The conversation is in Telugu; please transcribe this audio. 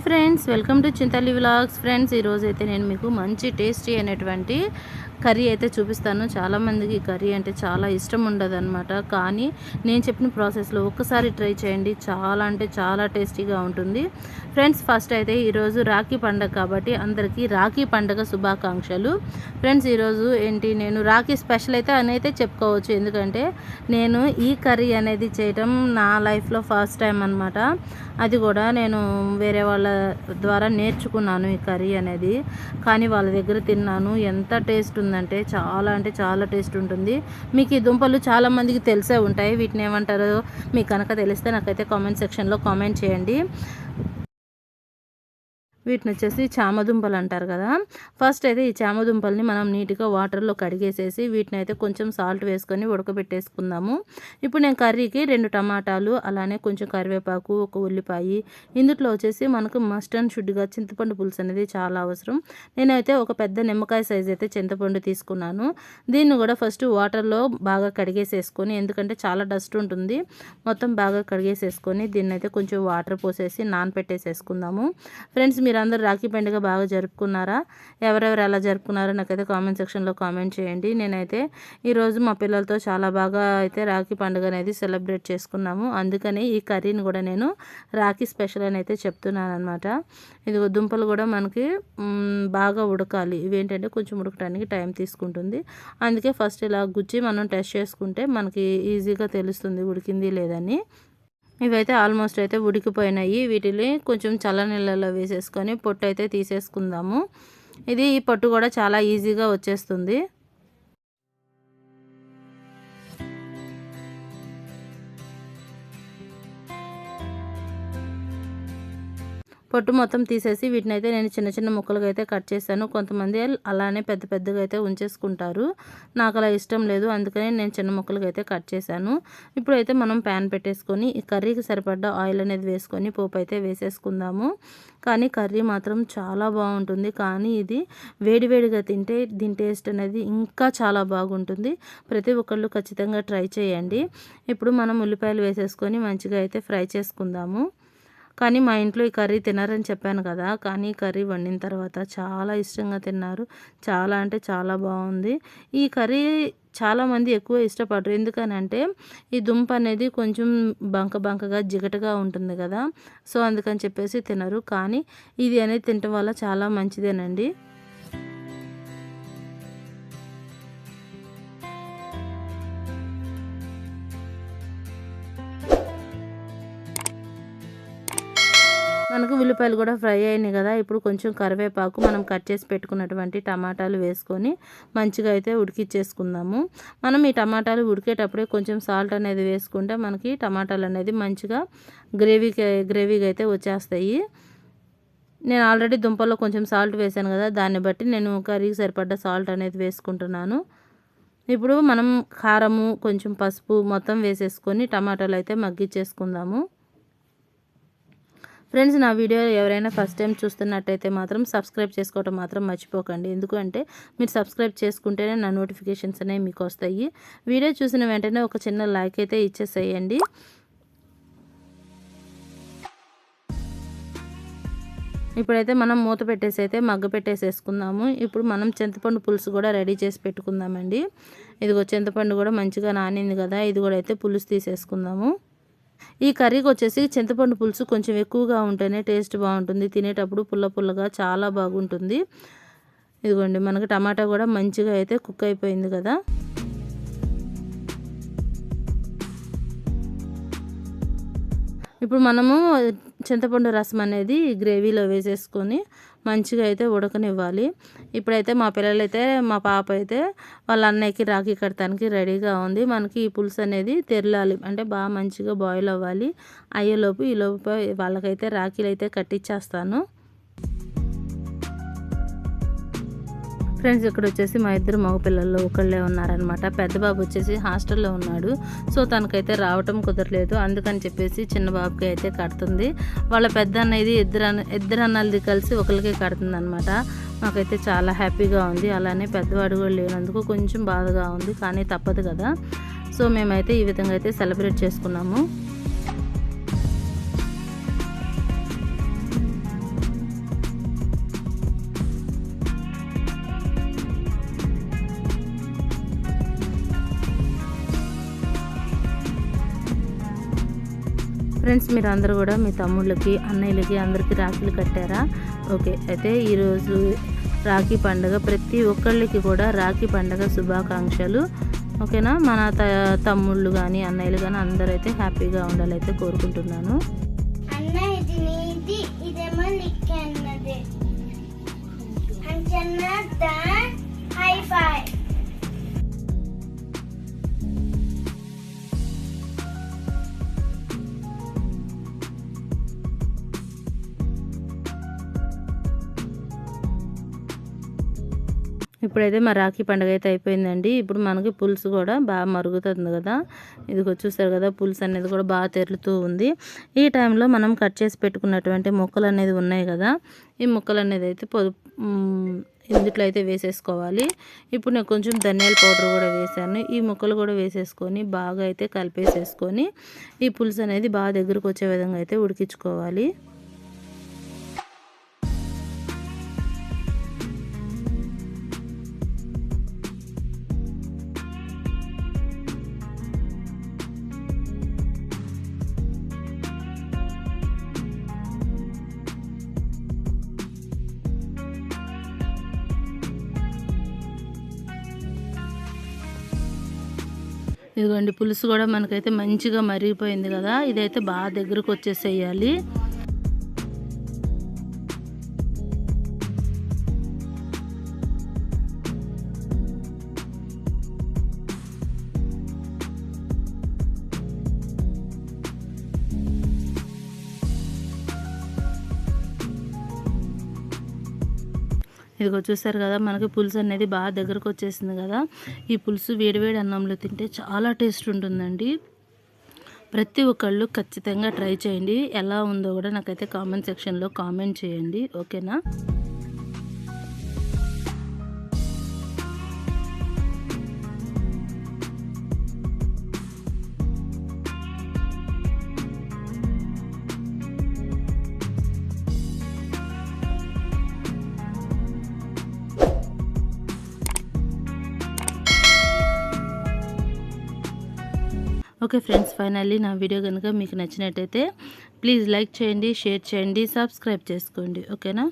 Hi friends welcome to Chintalli vlogs. Friends ఈరోజు అయితే నేను మీకు మంచి టేస్టీ అనేటువంటి కర్రీ అయితే చూపిస్తాను. చాలామందికి ఈ కర్రీ అంటే చాలా ఇష్టం ఉండదు అనమాట కానీ నేను చెప్పిన ప్రాసెస్లో ఒక్కసారి ట్రై చేయండి. చాలా అంటే చాలా టేస్టీగా ఉంటుంది. ఫ్రెండ్స్ ఫస్ట్ అయితే ఈరోజు రాఖీ పండగ కాబట్టి అందరికీ రాఖీ పండగ శుభాకాంక్షలు. ఫ్రెండ్స్ ఈరోజు ఏంటి? నేను రాఖీ స్పెషల్ అయితే అని అయితే చెప్పుకోవచ్చు. ఎందుకంటే నేను ఈ కర్రీ అనేది చేయటం నా లైఫ్లో ఫస్ట్ టైం అనమాట అది కూడా నేను వేరే వాళ్ళ ద్వారా నేర్చుకున్నాను ఈ కర్రీ అనేది. కానీ వాళ్ళ దగ్గర తిన్నాను. ఎంత టేస్ట్ ఉంటుందంటే చాలా అంటే చాలా టేస్ట్ ఉంటుంది. మీకు ఈ దుంపలు చాలా మందికి తెలిసే ఉంటాయి. వీటిని ఏమంటారో మీకు కనుక తెలిస్తే నాకైతే కామెంట్ సెక్షన్లో కామెంట్ చేయండి. వీటిని వచ్చేసి చామదుంపలు అంటారు కదా. ఫస్ట్ అయితే ఈ చామదుంపల్ని మనం నీట్గా వాటర్లో కడిగేసేసి వీటిని అయితే కొంచెం సాల్ట్ వేసుకొని ఉడకబెట్టేసుకుందాము. ఇప్పుడు నేను కర్రీకి రెండు టమాటాలు అలానే కొంచెం కరివేపాకు ఒక ఉల్లిపాయ ఇందులో వచ్చేసి మనకు మస్ట్ అండ్ షుడ్గా చింతపండు పులుసు అనేది చాలా అవసరం. నేనైతే ఒక పెద్ద నిమ్మకాయ సైజ్ అయితే చింతపండు తీసుకున్నాను. దీన్ని కూడా ఫస్ట్ వాటర్లో బాగా కడిగేసేసుకొని ఎందుకంటే చాలా డస్ట్ ఉంటుంది మొత్తం బాగా కడిగేసేసుకొని దీన్ని అయితే కొంచెం వాటర్ పోసేసి నానపెట్టేసేసుకుందాము. ఫ్రెండ్స్ మీరు మీరందరూ రాఖీ పండుగ బాగా జరుపుకున్నారా? ఎవరెవరు ఎలా జరుపుకున్నారో నాకైతే కామెంట్ సెక్షన్లో కామెంట్ చేయండి. నేనైతే ఈరోజు మా పిల్లలతో చాలా బాగా అయితే రాఖీ పండుగ అనేది సెలబ్రేట్ చేసుకున్నాము. అందుకని ఈ కర్రీని కూడా నేను రాఖీ స్పెషల్ అని అయితే చెప్తున్నాను అనమాట ఇది దుంపలు కూడా మనకి బాగా ఉడకాలి. ఇవేంటంటే కొంచెం ఉడకడానికి టైం తీసుకుంటుంది. అందుకే ఫస్ట్ ఇలా గుచ్చి మనం టెస్ట్ చేసుకుంటే మనకి ఈజీగా తెలుస్తుంది ఉడికింది లేదని. ఇవైతే ఆల్మోస్ట్ అయితే ఉడికిపోయినాయి. వీటిని కొంచెం చల్ల నీళ్ళలో వేసేసుకొని పొట్టు అయితే తీసేసుకుందాము. ఇది ఈ పొట్టు కూడా చాలా ఈజీగా వచ్చేస్తుంది. పొట్టు మొత్తం తీసేసి వీటిని అయితే నేను చిన్న చిన్న ముక్కలుగా అయితే కట్ చేశాను. కొంతమంది అలానే పెద్ద పెద్దగా అయితే ఉంచేసుకుంటారు. నాకు అలా ఇష్టం లేదు అందుకని నేను చిన్న ముక్కలుగా అయితే కట్ చేశాను. ఇప్పుడైతే మనం ప్యాన్ పెట్టేసుకొని ఈ కర్రీకి సరిపడ్డ ఆయిల్ అనేది వేసుకొని పోపు అయితే వేసేసుకుందాము. కానీ కర్రీ మాత్రం చాలా బాగుంటుంది. కానీ ఇది వేడివేడిగా తింటే దీని టేస్ట్ అనేది ఇంకా చాలా బాగుంటుంది. ప్రతి ఒక్కళ్ళు ఖచ్చితంగా ట్రై చేయండి. ఇప్పుడు మనం ఉల్లిపాయలు వేసేసుకొని మంచిగా అయితే ఫ్రై చేసుకుందాము. కానీ మా ఇంట్లో ఈ కర్రీ తినరని చెప్పాను కదా కానీ ఈ కర్రీ వండిన తర్వాత చాలా ఇష్టంగా తిన్నారు. చాలా అంటే చాలా బాగుంది. ఈ కర్రీ చాలామంది ఎక్కువ ఇష్టపడరు. ఎందుకనంటే ఈ దుంప అనేది కొంచెం బంక బంకగా జిగటగా ఉంటుంది కదా. సో అందుకని చెప్పేసి తినరు. కానీ ఇది అనేది తినటం వల్ల చాలా మంచిదేనండి. మనకు ఉల్లిపాయలు కూడా ఫ్రై అయినాయి కదా. ఇప్పుడు కొంచెం కరివేపాకు మనం కట్ చేసి పెట్టుకున్నటువంటి టమాటాలు వేసుకొని మంచిగా అయితే ఉడికిచ్చేసుకుందాము. మనం ఈ టమాటాలు ఉడికేటప్పుడే కొంచెం సాల్ట్ అనేది వేసుకుంటే మనకి టమాటాలు అనేది మంచిగా గ్రేవీకి గ్రేవీగా అయితే వచ్చేస్తాయి. నేను ఆల్రెడీ దుంపల్లో కొంచెం సాల్ట్ వేసాను కదా. దాన్ని బట్టి నేను కర్రీకి సరిపడ్డ సాల్ట్ అనేది వేసుకుంటున్నాను. ఇప్పుడు మనం కారము కొంచెం పసుపు మొత్తం వేసేసుకొని టమాటాలు అయితే మగ్గిచ్చేసుకుందాము. ఫ్రెండ్స్ నా వీడియో ఎవరైనా ఫస్ట్ టైం చూస్తున్నట్టయితే మాత్రం సబ్స్క్రైబ్ చేసుకోవటం మాత్రం మర్చిపోకండి. ఎందుకంటే మీరు సబ్స్క్రైబ్ చేసుకుంటేనే నా నోటిఫికేషన్స్ అనేవి మీకు వస్తాయి. వీడియో చూసిన వెంటనే ఒక చిన్న లైక్ అయితే ఇచ్చేసేయండి. ఇప్పుడైతే మనం మూత పెట్టేసి అయితే మగ్గ పెట్టేసేసుకుందాము. ఇప్పుడు మనం చింతపండు పులుసు కూడా రెడీ చేసి పెట్టుకుందామండి. ఇదిగో చింతపండు కూడా మంచిగా నానింది కదా ఇది కూడా అయితే పులుసు తీసేసుకుందాము. ఈ కర్రీకి వచ్చేసి చింతపండు పులుసు కొంచెం ఎక్కువగా ఉంటేనే టేస్ట్ బాగుంటుంది. తినేటప్పుడు పుల్ల పుల్లగా చాలా బాగుంటుంది. ఇదిగోండి మనకి టమాటా కూడా మంచిగా అయితే కుక్ అయిపోయింది కదా. ఇప్పుడు మనము చింతపండు రసం అనేది గ్రేవీలో వేసేసుకొని మంచిగా అయితే ఉడకనివ్వాలి. ఇప్పుడైతే మా పిల్లలైతే మా పాప అయితే వాళ్ళ అన్నయ్యకి రాఖీ కడతానికి రెడీగా ఉంది. మనకి ఈ పులుసు అనేది తెరలాలి. అంటే బాగా మంచిగా బాయిల్ అవ్వాలి. అయ్యేలోపు ఈ వాళ్ళకైతే రాఖీలు అయితే కట్టించేస్తాను ఫ్రెండ్స్ ఇక్కడ వచ్చేసి మా ఇద్దరు మగపిల్లల్లో ఒకళ్ళే ఉన్నారనమాట పెద్ద బాబు వచ్చేసి హాస్టల్లో ఉన్నాడు. సో తనకైతే రావటం కుదరలేదు. అందుకని చెప్పేసి చిన్న బాబుకి అయితే కడుతుంది. వాళ్ళ పెద్ద అన్నది ఇద్దరు అన్న ఇద్దరు అన్నది కలిసి ఒకరికే కడుతుంది అనమాట మాకైతే చాలా హ్యాపీగా ఉంది. అలానే పెద్దవాడు కూడా లేనందుకు కొంచెం బాధగా ఉంది కానీ తప్పదు కదా. సో మేమైతే ఈ విధంగా అయితే సెలబ్రేట్ చేసుకున్నాము. ఫ్రెండ్స్ మీరు అందరూ కూడా మీ తమ్ముళ్ళకి అన్నయ్యలకి అందరికీ రాఖీలు కట్టారా? ఓకే అయితే ఈరోజు రాఖీ పండుగ. ప్రతి ఒక్కళ్ళకి కూడా రాఖీ పండుగ శుభాకాంక్షలు. ఓకేనా? మన త తమ్ముళ్ళు కానీ అన్నయ్యలు కానీ అందరూ అయితే హ్యాపీగా ఉండాలైతే కోరుకుంటున్నాను. అన్నది. హై ఫైవ్ ఇప్పుడైతే మా రాఖీ పండుగ అయితే అయిపోయిందండి. ఇప్పుడు మనకి పులుసు కూడా బాగా మరుగుతుంది కదా. ఇది చూసారు కదా పులుసు అనేది కూడా బాగా తెరులుతూ ఉంది. ఈ టైంలో మనం కట్ చేసి పెట్టుకున్నటువంటి ముక్కలు అనేది ఉన్నాయి కదా. ఈ ముక్కలు అనేది అయితే పొదు ఇందుట్లో అయితే వేసేసుకోవాలి. ఇప్పుడు నేను కొంచెం ధనియాల పౌడర్ కూడా వేసాను ఈ ముక్కలు కూడా వేసేసుకొని బాగా అయితే కలిపేసేసుకొని ఈ పులుసు అనేది బాగా దగ్గరకు వచ్చే విధంగా అయితే ఉడికించుకోవాలి. ఇదిగోండి పులుసు కూడా మనకైతే మంచిగా మరిగిపోయింది కదా. ఇదైతే బాగా దగ్గరకు వచ్చేసేయాలి. ఇదిగో చూసారు కదా మనకి పులుసు అనేది బాగా దగ్గరకు వచ్చేసింది కదా. ఈ పులుసు వేడివేడి అన్నంలో తింటే చాలా టేస్ట్ ఉంటుందండి. ప్రతి ఒక్కళ్ళు ఖచ్చితంగా ట్రై చేయండి. ఎలా ఉందో కూడా నాకైతే కామెంట్ సెక్షన్లో కామెంట్ చేయండి. ఓకేనా? ఓకే ఫ్రెండ్స్ ఫైనల్లీ నా వీడియో కనుక మీకు నచ్చినట్టయితే ప్లీజ్ లైక్ చేయండి షేర్ చేయండి సబ్స్క్రైబ్ చేసుకోండి. ఓకేనా?